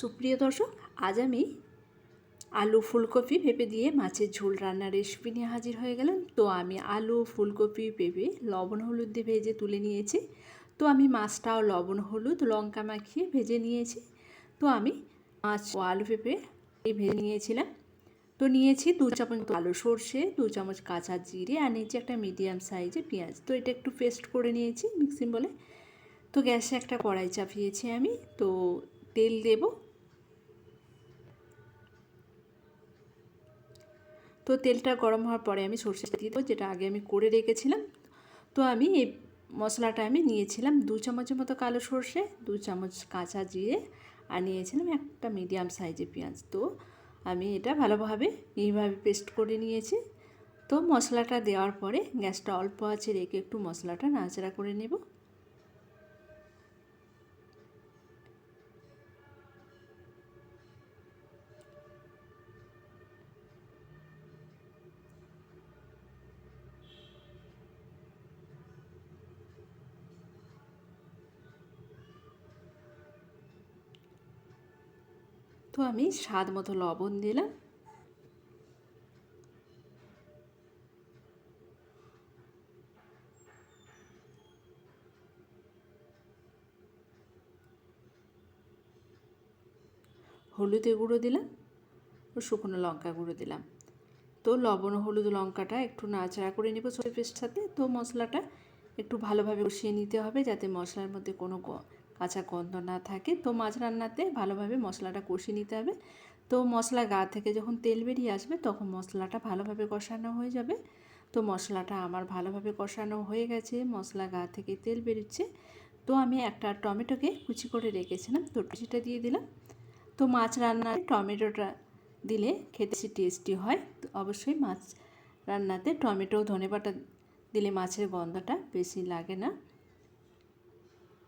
সুপ্রিয় দর্শক, আজ আমি আলু ফুলকপি পেঁপে দিয়ে মাছের ঝোল রান্নার রেসিপি নিয়ে হাজির হয়ে গেলাম। তো আমি আলু ফুলকপি পেঁপে লবণ হলুদ দিয়ে ভেজে তুলে নিয়েছি। তো আমি মাছটাও লবণ হলুদ, লঙ্কা মাখিয়ে ভেজে নিয়েছি। তো আমি মাছ ও আলু পেঁপে ভেজে নিয়েছিলাম। তো নিয়েছি দু চামচ আলু সর্ষে, দু চামচ কাঁচা জিরে আর নিয়েছি একটা মিডিয়াম সাইজে পেঁয়াজ। তো এটা একটু পেস্ট করে নিয়েছি মিক্সিং বলে তো গ্যাসে একটা কড়াই চাপিয়েছি আমি। তো তেল দেবো। তো তেলটা গরম হওয়ার পরে আমি সর্ষেটা দিয়ে দেবো, যেটা আগে আমি করে রেখেছিলাম। তো আমি এই মশলাটা আমি নিয়েছিলাম দু চামচের মতো কালো সর্ষে, দু চামচ কাঁচা জিরে, আর নিয়েছিলাম একটা মিডিয়াম সাইজের পেঁয়াজ। তো আমি এটা ভালোভাবে এইভাবে পেস্ট করে নিয়েছি। তো মশলাটা দেওয়ার পরে গ্যাসটা অল্প আছে রেখে একটু মশলাটা নাড়াচাড়া করে নেব। তো আমি স্বাদ মতো লবণ দিলাম। হলুদে গুঁড়ো দিলাম ও শুকনো লঙ্কা গুঁড়ো দিলাম। তো লবণ হলুদ লঙ্কাটা একটু নাচড়া করে নেব সরষে পেস্ট সাথে তো মশলাটা একটু ভালোভাবে কষিয়ে নিতে হবে যাতে মশলার মধ্যে কোনো কাঁচা গন্ধ না থাকে, তো মাছ রান্নাতে ভালোভাবে মশলাটা কষিয়ে নিতে হবে। তো মশলা গা থেকে যখন তেল বেরিয়ে আসবে, তখন মশলাটা ভালোভাবে কষানো হয়ে যাবে। তো মশলাটা আমার ভালোভাবে কষানো হয়ে গেছে, মশলা গা থেকে তেল বেরোচ্ছে। তো আমি একটা টমেটোকে কুচি করে রেখেছিলাম, তো কুচিটা দিয়ে দিলাম। তো মাছ রান্নায় টমেটোটা দিলে খেতে টেস্টি হয়। তো অবশ্যই মাছ রান্নাতে টমেটো, ধনেপাতা দিলে মাছের গন্ধটা বেশি লাগে না।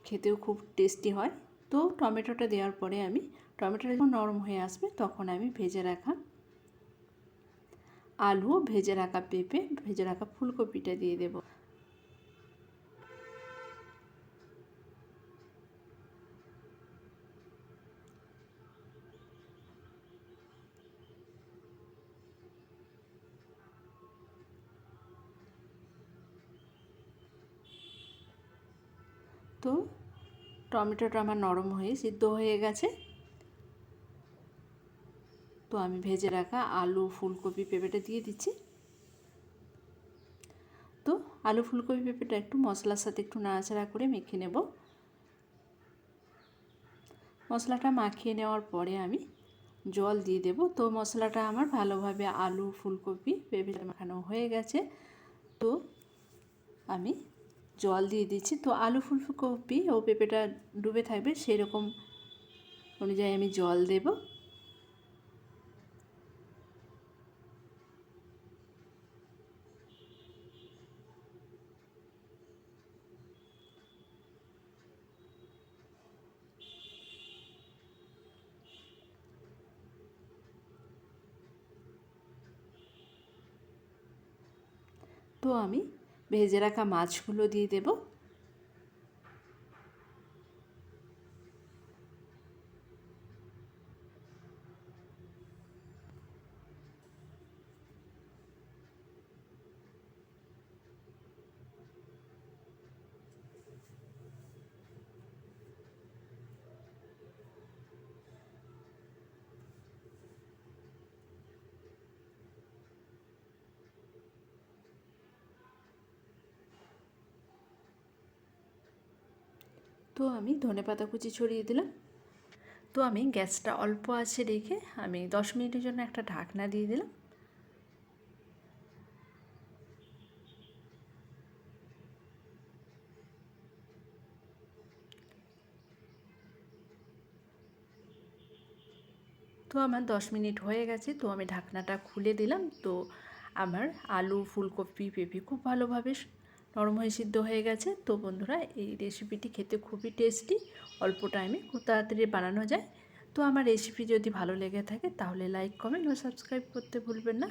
খেতেও খুব টেস্টি হয়। তো টমেটোটা দেওয়ার পরে আমি, টমেটোটা যখন নরম হয়ে আসবে তখন আমি ভেজে রাখা আলু, ভেজে রাখা পেঁপে, ভেজে রাখা ফুলকপিটা দিয়ে দেব। তো টমেটোটা আমার নরম হয়ে সিদ্ধ হয়ে গেছে। তো আমি ভেজে রাখা আলু ফুলকপি পেঁপেটা দিয়ে দিচ্ছি। তো আলু ফুলকপি পেঁপেটা একটু মশলার সাথে একটু নাড়াচাড়া করে মেখে নেব। মশলাটা মাখিয়ে নেওয়ার পরে আমি জল দিয়ে দেব। তো মশলাটা আমার ভালোভাবে আলু, ফুলকপি, পেঁপেটা মাখানো হয়ে গেছে। তো আমি জল দিয়ে দিচ্ছি। তো আলু ফুলকপি ও পেঁপেটা ডুবে থাকবে, সেরকম অনুযায়ী আমি জল দেব। তো আমি ভেজে রাখা মাছগুলো দিয়ে দেব। তো আমি ধনে পাতা কুচি ছড়িয়ে দিলাম। তো আমি গ্যাসটা অল্প আছে রেখে আমি দশ মিনিটের জন্য একটা ঢাকনা দিয়ে দিলাম। তো আমার দশ মিনিট হয়ে গেছে, তো আমি ঢাকনাটা খুলে দিলাম। তো আমার আলু, ফুলকপি, পেঁপে খুব ভালোভাবে নরম হয়ে সিদ্ধ হয়ে গেছে। তো বন্ধুরা, এই রেসিপিটি খেতে খুবই টেস্টি অল্প টাইমে খুব তাড়াতাড়ি বানানো যায়। তো আমার রেসিপি যদি ভালো লেগে থাকে, তাহলে লাইক কমেন্ট ও সাবস্ক্রাইব করতে ভুলবেন না।